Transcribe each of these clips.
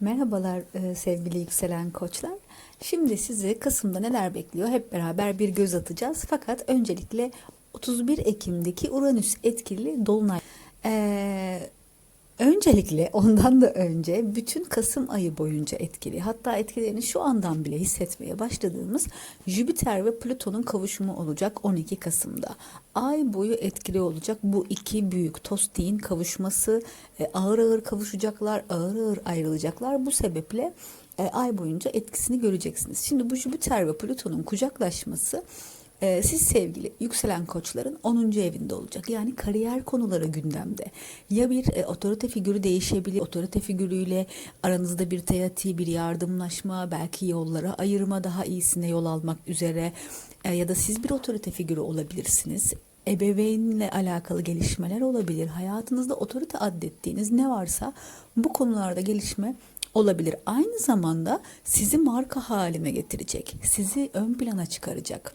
Merhabalar e, sevgili yükselen koçlar. Şimdi sizi Kasım'da neler bekliyor hep beraber bir göz atacağız. Fakat öncelikle 31 Ekim'deki Uranüs etkili dolunay. Ee, öncelikle ondan da önce bütün Kasım ayı boyunca etkili hatta etkilerini şu andan bile hissetmeye başladığımız Jüpiter ve Plüton'un kavuşumu olacak 12 Kasım'da. Ay boyu etkili olacak bu iki büyük tostiğin kavuşması e, ağır ağır kavuşacaklar ağır ağır ayrılacaklar bu sebeple e, ay boyunca etkisini göreceksiniz. Şimdi bu Jüpiter ve Plüton'un kucaklaşması ee, siz sevgili yükselen koçların 10. evinde olacak. Yani kariyer konuları gündemde. Ya bir e, otorite figürü değişebilir. Otorite figürüyle aranızda bir teati, bir yardımlaşma, belki yollara ayırma, daha iyisine yol almak üzere E, ya da siz bir otorite figürü olabilirsiniz. Ebeveynle alakalı gelişmeler olabilir. Hayatınızda otorite addettiğiniz ne varsa bu konularda gelişme olabilir. Aynı zamanda sizi marka haline getirecek. Sizi ön plana çıkaracak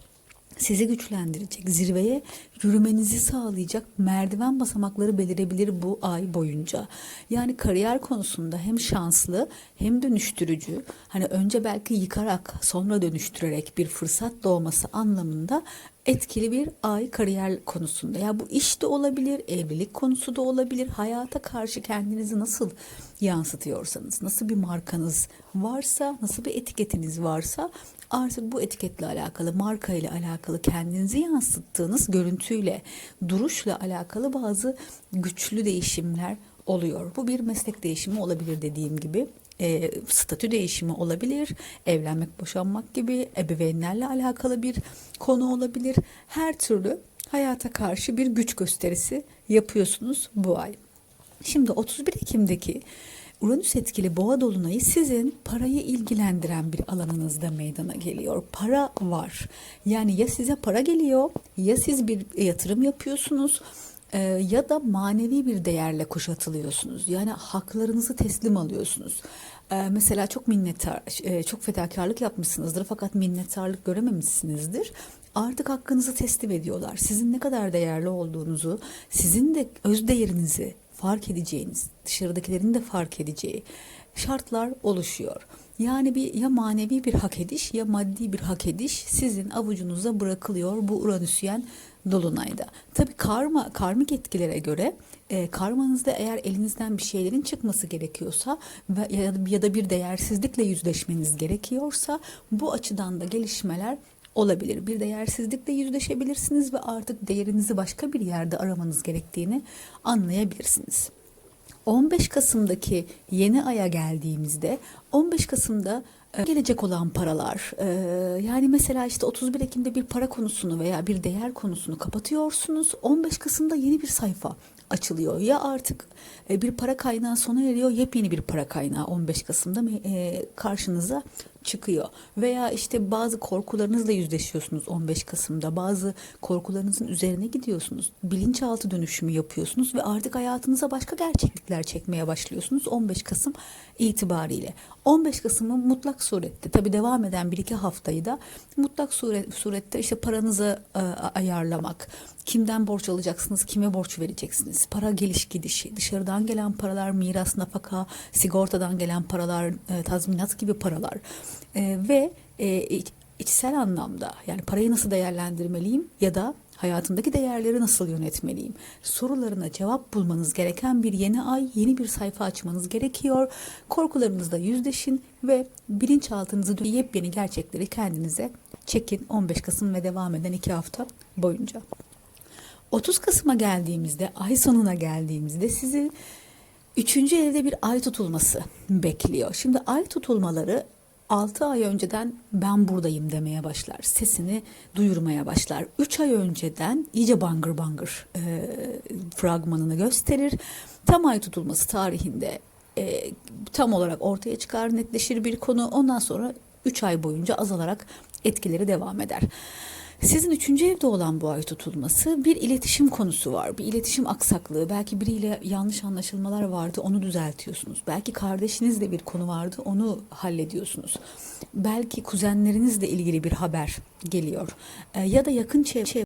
sizi güçlendirecek, zirveye yürümenizi sağlayacak merdiven basamakları belirebilir bu ay boyunca. Yani kariyer konusunda hem şanslı hem dönüştürücü, hani önce belki yıkarak sonra dönüştürerek bir fırsat doğması anlamında etkili bir ay kariyer konusunda. Ya bu iş de olabilir, evlilik konusu da olabilir. Hayata karşı kendinizi nasıl yansıtıyorsanız, nasıl bir markanız varsa, nasıl bir etiketiniz varsa artık bu etiketle alakalı, marka ile alakalı kendinizi yansıttığınız görüntüyle, duruşla alakalı bazı güçlü değişimler oluyor. Bu bir meslek değişimi olabilir dediğim gibi. E, statü değişimi olabilir, evlenmek, boşanmak gibi ebeveynlerle alakalı bir konu olabilir. Her türlü hayata karşı bir güç gösterisi yapıyorsunuz bu ay. Şimdi 31 Ekim'deki Uranüs etkili boğa dolunayı sizin parayı ilgilendiren bir alanınızda meydana geliyor. Para var. Yani ya size para geliyor ya siz bir yatırım yapıyorsunuz e, ya da manevi bir değerle kuşatılıyorsunuz. Yani haklarınızı teslim alıyorsunuz. E, mesela çok minnettar, e, çok fedakarlık yapmışsınızdır fakat minnettarlık görememişsinizdir. Artık hakkınızı teslim ediyorlar. Sizin ne kadar değerli olduğunuzu, sizin de öz değerinizi fark edeceğiniz, dışarıdakilerin de fark edeceği şartlar oluşuyor. Yani bir ya manevi bir hak ediş ya maddi bir hak ediş sizin avucunuza bırakılıyor bu Uranüsyen dolunayda. Tabi karma karmik etkilere göre e, karmanızda eğer elinizden bir şeylerin çıkması gerekiyorsa ve ya, ya da bir değersizlikle yüzleşmeniz gerekiyorsa bu açıdan da gelişmeler olabilir. Bir değersizlikle yüzleşebilirsiniz ve artık değerinizi başka bir yerde aramanız gerektiğini anlayabilirsiniz. 15 Kasım'daki yeni aya geldiğimizde 15 Kasım'da e, gelecek olan paralar e, yani mesela işte 31 Ekim'de bir para konusunu veya bir değer konusunu kapatıyorsunuz 15 Kasım'da yeni bir sayfa açılıyor ya artık e, bir para kaynağı sona eriyor yepyeni bir para kaynağı 15 Kasım'da karşınıza çıkıyor. Veya işte bazı korkularınızla yüzleşiyorsunuz 15 Kasım'da. Bazı korkularınızın üzerine gidiyorsunuz. Bilinçaltı dönüşümü yapıyorsunuz ve artık hayatınıza başka gerçeklikler çekmeye başlıyorsunuz 15 Kasım itibariyle. 15 Kasım'ın mutlak surette tabi devam eden bir iki haftayı da mutlak suret, surette işte paranızı e, ayarlamak kimden borç alacaksınız kime borç vereceksiniz para geliş gidişi dışarıdan gelen paralar miras nafaka sigortadan gelen paralar e, tazminat gibi paralar e, ve e, içsel anlamda yani parayı nasıl değerlendirmeliyim ya da hayatımdaki değerleri nasıl yönetmeliyim? Sorularına cevap bulmanız gereken bir yeni ay, yeni bir sayfa açmanız gerekiyor. Korkularınızla yüzleşin ve bilinçaltınızı yepyeni gerçekleri kendinize çekin 15 Kasım ve devam eden 2 hafta boyunca. 30 Kasım'a geldiğimizde, ay sonuna geldiğimizde sizi Üçüncü evde bir ay tutulması bekliyor. Şimdi ay tutulmaları 6 ay önceden ben buradayım demeye başlar. Sesini duyurmaya başlar. 3 ay önceden iyice bangır bangır e, fragmanını gösterir. Tam ay tutulması tarihinde e, tam olarak ortaya çıkar, netleşir bir konu. Ondan sonra 3 ay boyunca azalarak etkileri devam eder. Sizin üçüncü evde olan bu ay tutulması bir iletişim konusu var. Bir iletişim aksaklığı. Belki biriyle yanlış anlaşılmalar vardı onu düzeltiyorsunuz. Belki kardeşinizle bir konu vardı onu hallediyorsunuz. Belki kuzenlerinizle ilgili bir haber geliyor. E, ya da yakın çevre